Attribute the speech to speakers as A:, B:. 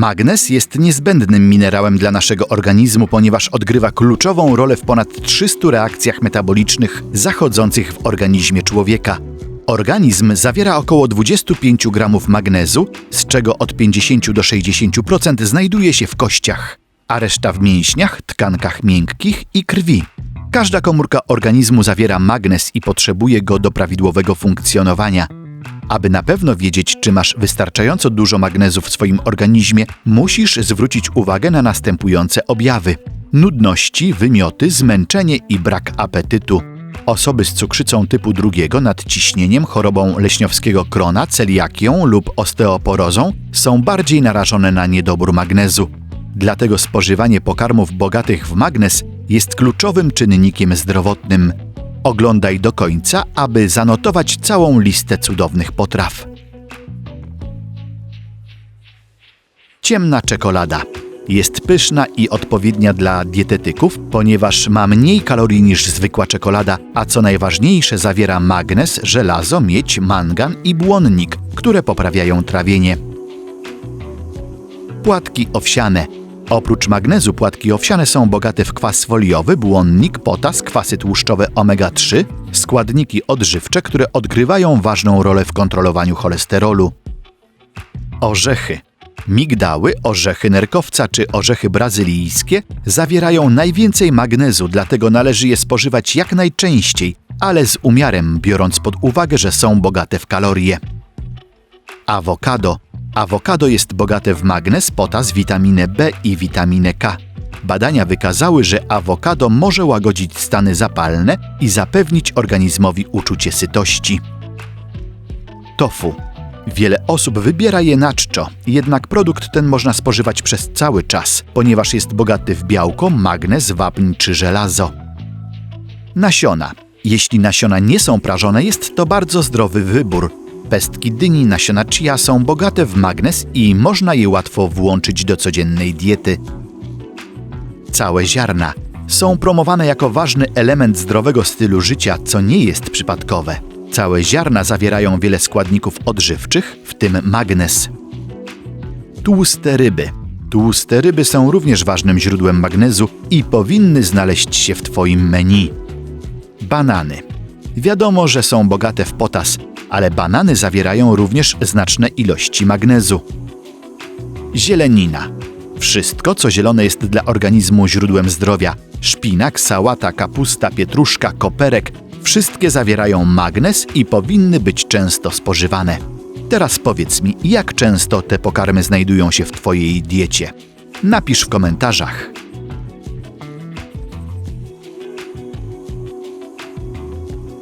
A: Magnez jest niezbędnym minerałem dla naszego organizmu, ponieważ odgrywa kluczową rolę w ponad 300 reakcjach metabolicznych zachodzących w organizmie człowieka. Organizm zawiera około 25 gramów magnezu, z czego od 50 do 60% znajduje się w kościach, a reszta w mięśniach, tkankach miękkich i krwi. Każda komórka organizmu zawiera magnez i potrzebuje go do prawidłowego funkcjonowania. Aby na pewno wiedzieć, czy masz wystarczająco dużo magnezu w swoim organizmie, musisz zwrócić uwagę na następujące objawy: nudności, wymioty, zmęczenie i brak apetytu. Osoby z cukrzycą typu drugiego, nadciśnieniem, chorobą leśniowskiego krona, celiakią lub osteoporozą są bardziej narażone na niedobór magnezu. Dlatego spożywanie pokarmów bogatych w magnez jest kluczowym czynnikiem zdrowotnym. Oglądaj do końca, aby zanotować całą listę cudownych potraw. Ciemna czekolada. Jest pyszna i odpowiednia dla dietetyków, ponieważ ma mniej kalorii niż zwykła czekolada, a co najważniejsze zawiera magnez, żelazo, miedź, mangan i błonnik, które poprawiają trawienie. Płatki owsiane. Oprócz magnezu płatki owsiane są bogate w kwas foliowy, błonnik, potas, kwasy tłuszczowe omega-3, składniki odżywcze, które odgrywają ważną rolę w kontrolowaniu cholesterolu. Orzechy. Migdały, orzechy nerkowca czy orzechy brazylijskie zawierają najwięcej magnezu, dlatego należy je spożywać jak najczęściej, ale z umiarem, biorąc pod uwagę, że są bogate w kalorie. Awokado. Awokado jest bogate w magnez, potas, witaminę B i witaminę K. Badania wykazały, że awokado może łagodzić stany zapalne i zapewnić organizmowi uczucie sytości. Tofu. Wiele osób wybiera je na czczo, jednak produkt ten można spożywać przez cały czas, ponieważ jest bogaty w białko, magnez, wapń czy żelazo. Nasiona. Jeśli nasiona nie są prażone, jest to bardzo zdrowy wybór. Pestki dyni, nasiona chia są bogate w magnez i można je łatwo włączyć do codziennej diety. Całe ziarna są promowane jako ważny element zdrowego stylu życia, co nie jest przypadkowe. Całe ziarna zawierają wiele składników odżywczych, w tym magnez. Tłuste ryby. Tłuste ryby są również ważnym źródłem magnezu i powinny znaleźć się w Twoim menu. Banany. Wiadomo, że są bogate w potas, ale banany zawierają również znaczne ilości magnezu. Zielenina. Wszystko, co zielone jest dla organizmu źródłem zdrowia. Szpinak, sałata, kapusta, pietruszka, koperek wszystkie zawierają magnez i powinny być często spożywane. Teraz powiedz mi, jak często te pokarmy znajdują się w Twojej diecie? Napisz w komentarzach.